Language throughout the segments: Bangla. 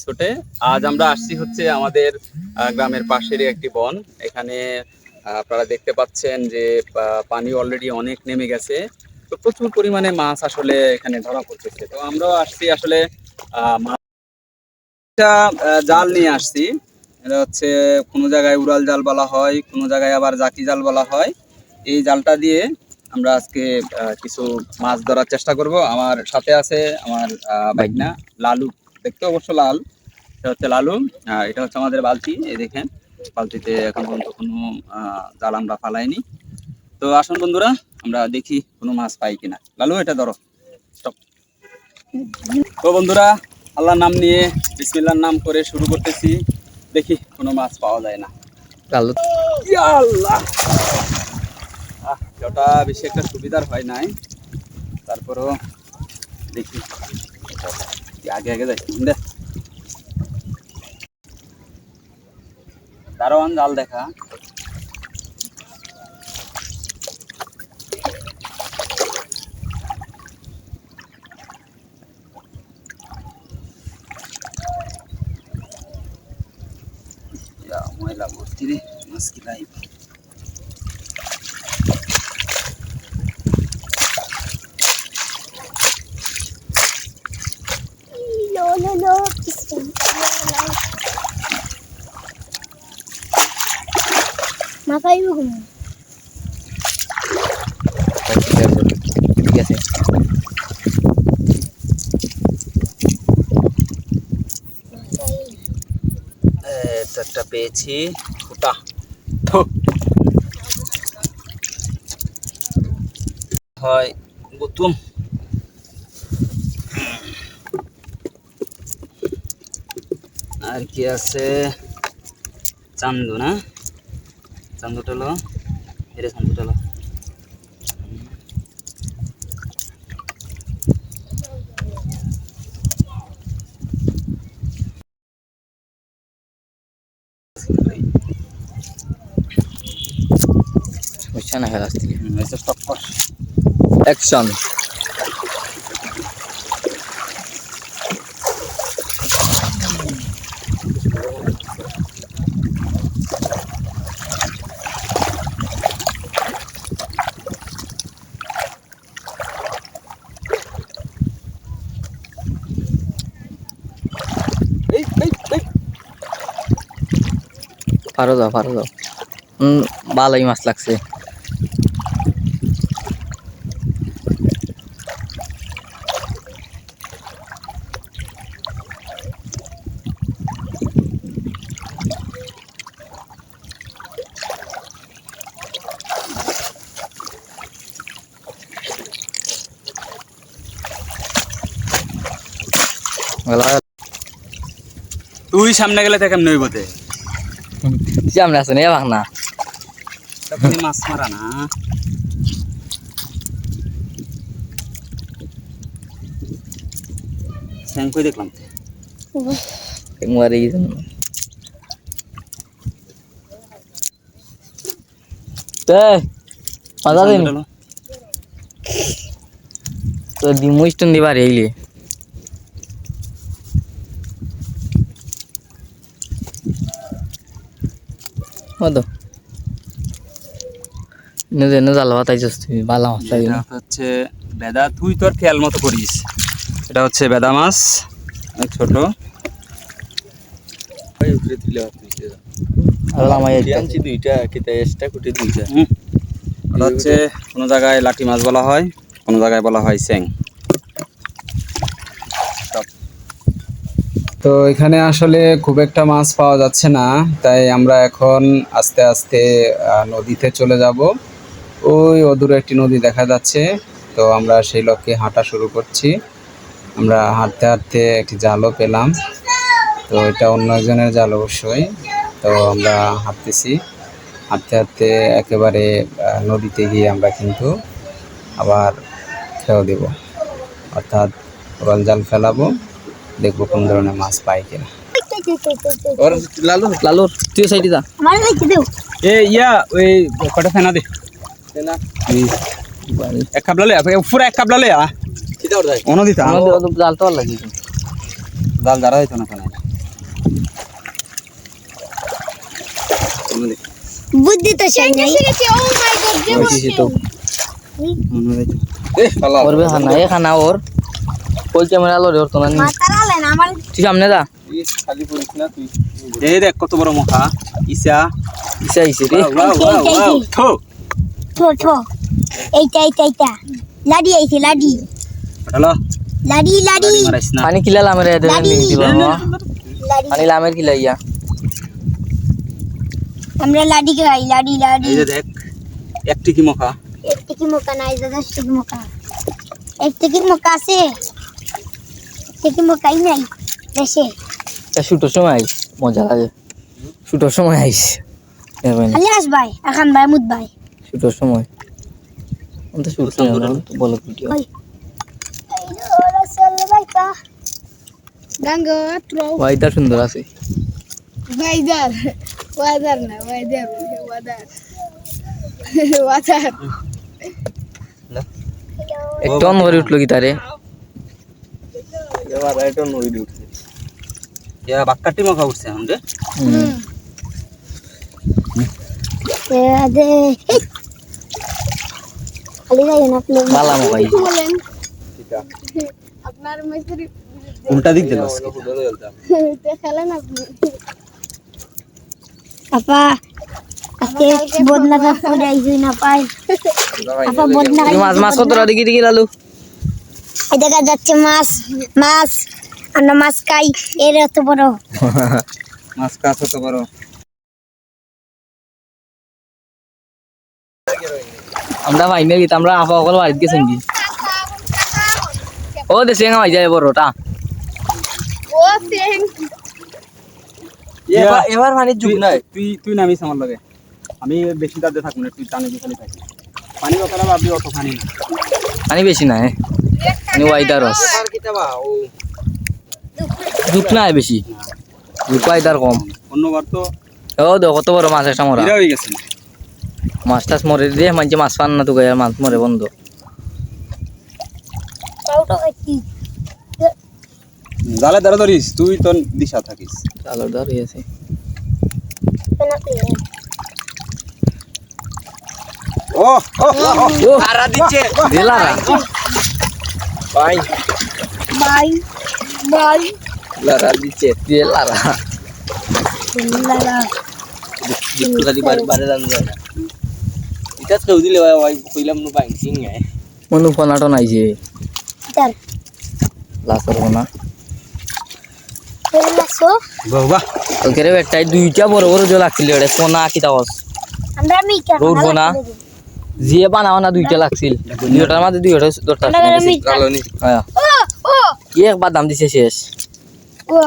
এপিসোডে আজ আমরা আসছি হচ্ছে আমাদের গ্রামের পাশেরই একটি বন। এখানে আপনারা দেখতে পাচ্ছেন যে পানি অলরেডি অনেক নেমে গেছে। তো প্রচুর পরিমাণে মাছ আসলে এখানে ধরা পড়তেছে। তো আমরাও আসছি আসলে জাল নিয়ে আসছি। এটা হচ্ছে কোনো জায়গায় উড়াল জাল বলা হয় কোনো জায়গায় আবার জাকি জাল বলা হয়। এই জালটা দিয়ে আমরা আজকে কিছু মাছ ধরার চেষ্টা করব। আমার সাথে আছে আমার আহ, ভাইগনা লালু দেখতে অবশ্য লাল। এটা হচ্ছে লালু আর এটা হচ্ছে আমাদের বালতি এই দেখেন। বালতিতে এখন পর্যন্ত কোনো জাল আমরা ফালাইনি। তো আসুন বন্ধুরা আমরা দেখি কোনো মাছ পাই কিনা। লালু এটা ধরো। Stop. তো বন্ধুরা আল্লাহর নাম নিয়ে বিসমিল্লাহর নাম করে শুরু করতেছি। দেখি কোনো মাছ পাওয়া যায় না। আল্লাহ! ওটা বেশি একটা সুবিধার হয় নাই। তারপরও দেখি। আগে আগে যাই। দে। দারোয়ান জাল দেখা। ময়লা ভর্তি রে মাছ কি লাইভ ঠিক আছে একটা পেয়েছি তো হয় গুতুম। আর কি আছে? চান্দু না? চান্দুটা লো এরে চান্দুটা লো বুঝছে না খেলা আসতে হুম, এসে স্টপ কর অ্যাকশন এই এই এই পারো যাও পারো যাও। ভালোই মাছ লাগছে। তুই সামনে গেলে তাকে নই বতে সামনে আছে না ভাগ না। মাছ মারা না। স্যাং কই দেখলাম। মরে গেছে। তো ডিমু স্টোন দিবার এইলে মতো নদী নো জাল বাতাইছস তুই বালা মাছ এটা হচ্ছে বেদা তুই তোর খেয়াল মতো করিস। এটা হচ্ছে বেদা মাছ অনেক ছোট। হচ্ছে কোনো জায়গায় লাঠি মাছ বলা হয় কোনো জায়গায় বলা হয় স্যাং। তো এখানে আসলে খুব একটা মাছ পাওয়া যাচ্ছে না, তাই আমরা এখন আস্তে আস্তে নদীতে চলে যাব। ওই অদূরে একটি নদী দেখা যাচ্ছে, তো আমরা সেই লক্ষ্যে হাঁটা শুরু করছি। আমরা হাঁটতে হাঁটতে একটি জালও পেলাম, তো এটা অন্য একজনের জাল অবশ্যই। তো আমরা হাঁটতেছি, হাঁটতে হাঁটতে একেবারে নদীতে গিয়ে আমরা কিন্তু আবার খেয়েও দেব। অর্থাৎ রল জাল ফেলাবো। দেখব কোন ধরনের মাছ পাই কিনা। ওর লালুর লালুর। তুই সাইডে যা। এ ইয়া ওই কটা ফেনা দে। এক কাপ লালে পুরা এক কাপ লালে আ। অন্য দিতা জাল তো লাগে। জাল জারা হইতো না ফেনা বুদ্ধি তো সেই নাই। ও মাই গড যে মনে হইতো এ খালা হ্যাঁ, হ্যাঁ, ওর খানা এ খানা ওর। কই ক্যামেরা লো রে ওর তো না তুই সামনে তুই এই দেখ কত বড় মখা ইসা ইসা ইসে রে। ঠো ঠো এইটা এইটা এইটা। লাডি আইছে লাডি। হ্যালো। লাডি লাডি। পানি কিলা লামের এ দেন লাডি। দিবা পানি লামের কিলা ইয়া। আমরা লাডি খাই লাডি লাডি। এই দেখ একটি কি মখা একটা কি মোকা নাই দাদা দশটা কি মোকা একটা কি মোকা আছে। একটা কি মোকাই নাই। দেশে তা সময় আইস মজা লাগে। শুটোর সময় আইস। এবার খালি আসবাই এখন ভাই মুদ ভাই। শুটোর সময়। আমি তো শুট বলো ভিডিও। ওই। গাঙ্গো থ্রো ওয়াইদা সুন্দর আছে। ওয়েদার ওয়েদার না ওয়েদার ওয়েদার। ওয়েদার। একটু অন করে উঠল কি তারে? এবার এটা নই উঠছে ইয়া বাক্কাটি মখা উঠছে এখন রে। হুম। দে খালি যাই না প্লেন বালাম ভাই বলেন আপনার মেসের উল্টা দিক দিল আজকে। খেলেন আপনি আপা আজকে বদনাটা পরে আইছি না পাই। আপা বদনা মাছ মাছ কত দিকে দিকে লালু। দেখা যাচ্ছে মাছ মাছ আমরা মাছ খাই এর এত বড়। মাছ কাছ হতে পারো আমরা ফাইনাল গীত আমরা আফা অকল বাড়িতে গেছেন কি? ও দেশে ভাই যায় বড়টা ও সেং এবার এবার মানে যুগ নাই। তুই তুই নামিস আমার লগে। আমি বেশি দাদে থাকব না তুই টানে বিখালি থাকি পানি কথা ভাবি অত খানি না মানে বেশি নাই। মানে ওয়াইদার রস আর কিটা বা ও যুগ নাই বেশি। যুগ ওয়াইদার কম। অন্যবার তো ও দেখো কত বড় মাছ একটা মরা। মাছ টাছ মরে দিয়ে মাঝে মাছ পান না তো গায়ে মাছ মরে বন্ধ। জালে ধরে ধরিস তুই তো দিশা থাকিস। চালোর ধর হয়েছে ও ও ও আরা দিচ্ছে। দিলারা ভাই বাই বাই লারা দিচ্ছে। দিলারা লালা একটু খালি বারে বারে দান যায় না। এটা কেউ দিলে ভাই কইলাম নো বাইং সিং গায় মনু ফোনাটো নাইছে তার লাস্ট ফোনা দুইটা বড় বড় জল লাগছিল এটা ফোনা কি তাওস আমরা মিকা রোড বোনা। জিয়ে বানাও না দুইটা লাগছিল। দুইটার মাঝে দুইটা দরকার আমরা মিকা কালো নি হ্যাঁ। ও ও। কি একবার দাম দিছে শেষ। ও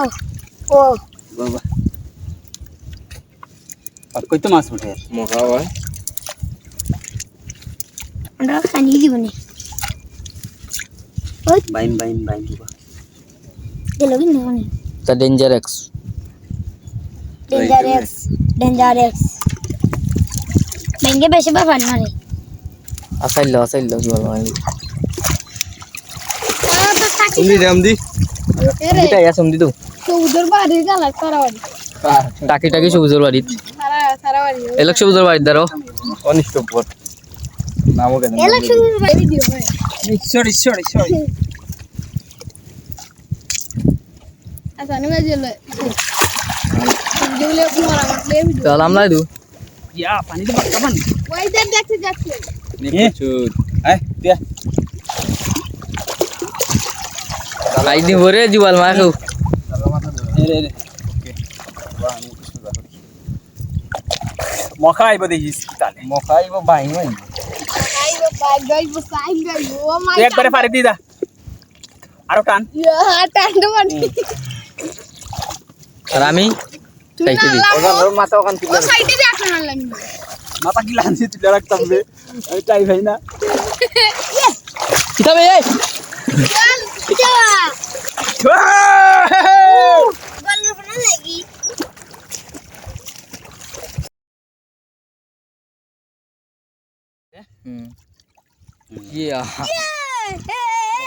ও। বাবা। আর কই তো মাছ উঠে? মহা ভাই আমরা খানি দিব নি বাইন বাইন বাইন দিবা। দিল কি নি তা danger X danger X danger X মেঙ্গে বেশি বার পানি মারে আসাইল আসাইল জল মারি তো তুমি দাম দি। দুইটা ইয়া সম তো উদর বাড়ি গেল সারা বাড়ি টাকি টাকি সবুজের বাড়িত সারা সারা বাড়ি এলক সবুজের বাড়িত দাঁড়ো অনিষ্ট পর নামও কেন ইলেকশন ভিডিও হয়। সরি সরি সরি আচ্ছা নিমে জেলে যেগুলো মরা মারলে ভিডিও তাহলে আমরা দু। ইয়া পানি দিবা কামান ওয়েদার দেখতে যাচ্ছে। নি প্রচুর আয় দিয়া আই দি ভরে জুয়াল মা খাও রে রে ওকে মখা আইবা দেখিস কি তালে মখা ইবো বাইং ভাই আইবো বাই গাইবো সাইন গাইবো ও মাই তুই একবারে পারি দিদা আরও টান ইয়া টান্ড মানি আর আমি খাইতে দি ওখান মাথা ওখান ও সাইডে যে এখন লাগবে মাথা কি লাঞ্চি তুলে রাখতাম রে আমি চাই ভাই না। কিতাবে এই! হুম ইয়া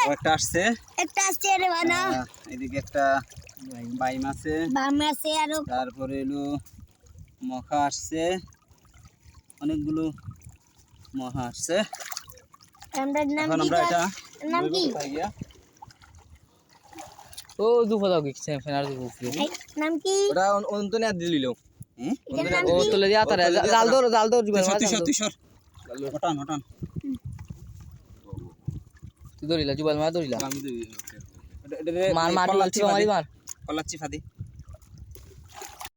একটা আসছে। একটা আছে রে বানা এদিকে একটা বাইম আছে। আছে আরও। তারপরে এলো মখা আসছে। অনেকগুলো মহা আসছে। এখন আমরা এটা নাম কি? ও দুপুর দাও গেছে ফেনার দুপুর নাম কি? ওটা অন্তনে আর দিলিল ও কি? দিয়া তারা তুলে জাল তারা। জাল দৌড় দিবে তুই তুই সর, হটান হটান। তুই দৌড়িলা জুবাল মার এটা- এটা- এটা- মার মার কল্লাচ্ছি মার মার। কল্লাচ্ছি ফাদি